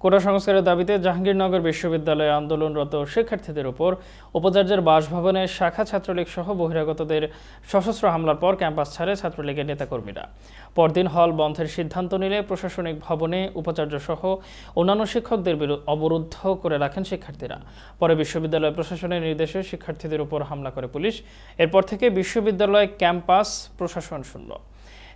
কোটা সংস্কারের দাবিতে জাহাঙ্গীরনগর বিশ্ববিদ্যালয়ে আন্দোলনরত শিক্ষার্থীদের উপর উপাচার্যের বাসভবনে শাখা ছাত্রলীগ সহ বহিরাগতদের সশস্ত্র হামলার পর ক্যাম্পাস ছাড়ে ছাত্রলীগের নেতাকর্মীরা। পরদিন হল বন্ধের সিদ্ধান্ত নিলে প্রশাসনিক ভবনে উপাচার্য সহ অন্যান্য শিক্ষকদের বিরু- অবরুদ্ধ করে রাখেন শিক্ষার্থীরা। পরে বিশ্ববিদ্যালয় প্রশাসনের নির্দেশে শিক্ষার্থীদের উপর হামলা করে পুলিশ। এরপর থেকে বিশ্ববিদ্যালয় ক্যাম্পাস প্রশাসন শূন্য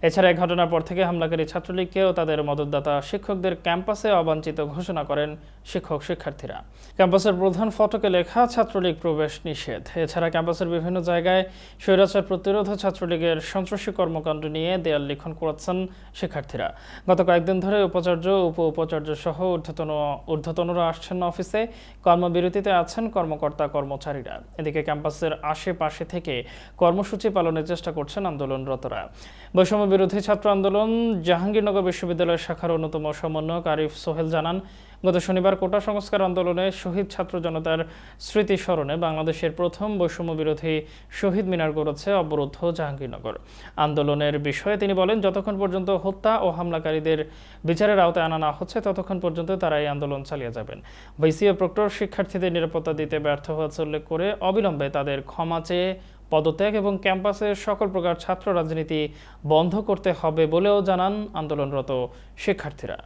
এছাড়া ঘটনার পর থেকে হামলাকারী ছাত্রলীগকে ও তাদের মদতদাতা শিক্ষকদের ক্যাম্পাসে অবাঞ্ছিত ঘোষণা করেন শিক্ষক শিক্ষার্থীরা। ক্যাম্পাসের প্রধান ফটকে লেখা ছাত্রলীগ প্রবেশ নিষেধ। এছাড়া ক্যাম্পাসের বিভিন্ন জায়গায় স্বৈরাচার প্রতিরোধ ছাত্রলীগের সন্ত্রাসী কর্মকাণ্ড নিয়ে দেয়াল লিখন করেছেন শিক্ষার্থীরা। গত কয়েকদিন ধরে উপাচার্য উপ উপাচার্য সহ ঊর্ধ্বতন, ঊর্ধ্বতনরা আসছেন অফিসে। কর্মবিরতিতে আছেন কর্মকর্তা, কর্মচারীরা। এদিকে ক্যাম্পাসের আশেপাশে থেকে কর্মসূচি পালনের চেষ্টা করছেন আন্দোলনরতরা। বৈষম্য বিরোধী ছাত্র আন্দোলন জাহাঙ্গীরনগর বিশ্ববিদ্যালয় শাখার অন্যতম সমন্বয়ক আরিফ সোহেল জানান, গত শনিবার কোটা সংস্কার আন্দোলনে শহীদ ছাত্র জনতার স্মৃতি স্মরণে বাংলাদেশের প্রথম বৈষম্য বিরোধী শহীদ মিনার গড়েছে অবরুদ্ধ জাহাঙ্গীরনগর। আন্দোলনের বিষয়ে তিনি বলেন, যতক্ষণ পর্যন্ত হত্যা ও হামলাকারীদের বিচারের আওতায় আনা না হচ্ছে, ততক্ষণ পর্যন্ত তারা এই আন্দোলন চালিয়ে যাবেন। ভিসি প্রক্টর শিক্ষার্থীদের নিরাপত্তা দিতে ব্যর্থ হয়েছে উল্লেখ করে অবিলম্বে তাদের ক্ষমা চেয়ে পদত্যাগ এবং ক্যাম্পাসের সকল প্রকার ছাত্র রাজনীতি বন্ধ করতে হবে বলেও জানান আন্দোলনরত শিক্ষার্থীরা।